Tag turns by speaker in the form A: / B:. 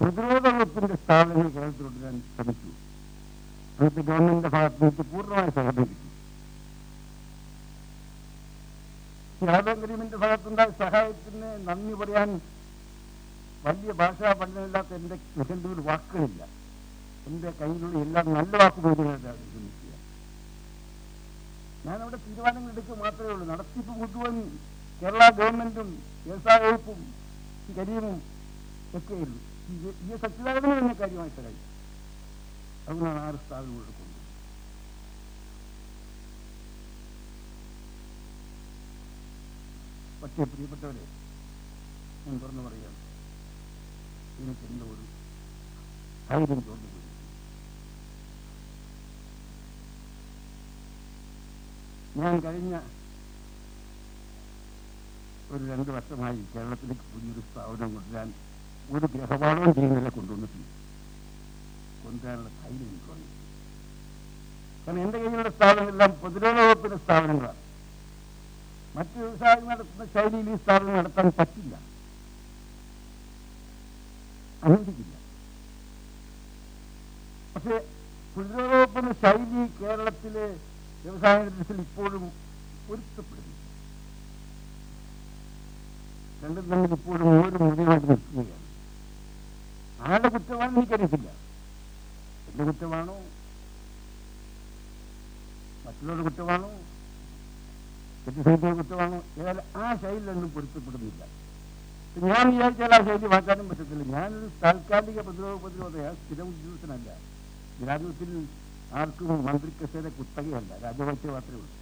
A: പ്രതിരോധ വകുപ്പിന്റെ സ്ഥാപനങ്ങൾ കേരളത്തിൽ കൊണ്ടുവരാൻ ശ്രമിച്ചു. അതൊക്കെ ഗവൺമെന്റിന്റെ ഭാഗത്ത് നിന്ന് പൂർണമായ സഹകരണം കിട്ടി. യാദവകരിമിന്റെ ഭാഗത്തുണ്ടായ സഹായത്തിന് നന്ദി പറയാൻ വലിയ ഭാഷാ പഠനമില്ലാത്ത എന്റെ നിഘണ്ടുവിൽ വാക്കുകളില്ല. എന്റെ കയ്യിലുള്ള എല്ലാ നല്ല വാക്കുപോലുകളാണ് ശ്രമിക്കുക. ഞാനവിടെ തീരുമാനങ്ങൾ എടുക്കുക മാത്രമേ ഉള്ളൂ. നടത്തിപ്പ് മുഴുവൻ കേരള ഗവൺമെന്റും വ്യവസായ വകുപ്പും കരീമും ഒക്കെയുള്ളൂ ഈ തന്നെ കാര്യമായി തരായി അതുകൊണ്ടാണ് ആറ് സ്ഥാപനം കൊണ്ടു പക്ഷേ പ്രിയപ്പെട്ടവരെ ഞാൻ തുറന്നു പറയാം. എനിക്ക് എന്തോ ഒരു ധൈര്യം തോന്നുന്നു. ഞാൻ കഴിഞ്ഞ ഒരു രണ്ട് വർഷമായി കേരളത്തിലേക്ക് പുതിയൊരു സ്ഥാപനം കൊണ്ടുവരാൻ ഒരു ഗ്രഹപാഠവും ചെയ്യുന്നില്ല കൊണ്ടുവന്നിട്ടില്ല. കൊണ്ടുവരാനുള്ള ധൈര്യം എനിക്ക് വന്നിട്ടില്ല. കാരണം എന്റെ കയ്യിലുള്ള സ്ഥാപനങ്ങളെല്ലാം പ്രതിരോധ വകുപ്പിന്റെ സ്ഥാപനങ്ങളാണ്. മറ്റ് വ്യവസായം നടത്തുന്ന ശൈലിയിൽ ഈ സ്ഥാപനം നടത്താൻ പറ്റില്ല. അനുവദിക്കില്ല. പക്ഷേ പ്രതിരോധ വകുപ്പിന്റെ ശൈലി കേരളത്തിലെ വ്യവസായ നിരത്തിൽ ഇപ്പോഴും പൊരുത്തപ്പെടുന്നു രണ്ടും തമ്മിൽ ഇപ്പോഴും ഒരു മുറിവായിട്ട് നിൽക്കുകയാണ്. ആരുടെ കുറ്റമാണെന്ന് എനിക്കറിയത്തില്ല എന്റെ കുറ്റമാണോ മറ്റുള്ളവരുടെ കുറ്റമാണോ വ്യക്തിസംഖ്യയുടെ കുറ്റമാണോ ഏതായാലും ആ ശൈലിയൊന്നും പൊരുത്തപ്പെടുന്നില്ല. ഞാൻ വിചാരിച്ചാൽ ആ ശൈലി മാറ്റാനും പറ്റത്തില്ല. ഞാനൊരു താൽക്കാലിക പ്രതിരോധ പ്രതിരോധ സ്ഥിര ഉദ്യോഗസ്ഥനല്ല. രാജ്യത്തിൽ ആർക്കും മന്ത്രി കസേര കുത്തകയല്ല. രാജവൈദ്യ മാത്രമേ ഉള്ളൂ.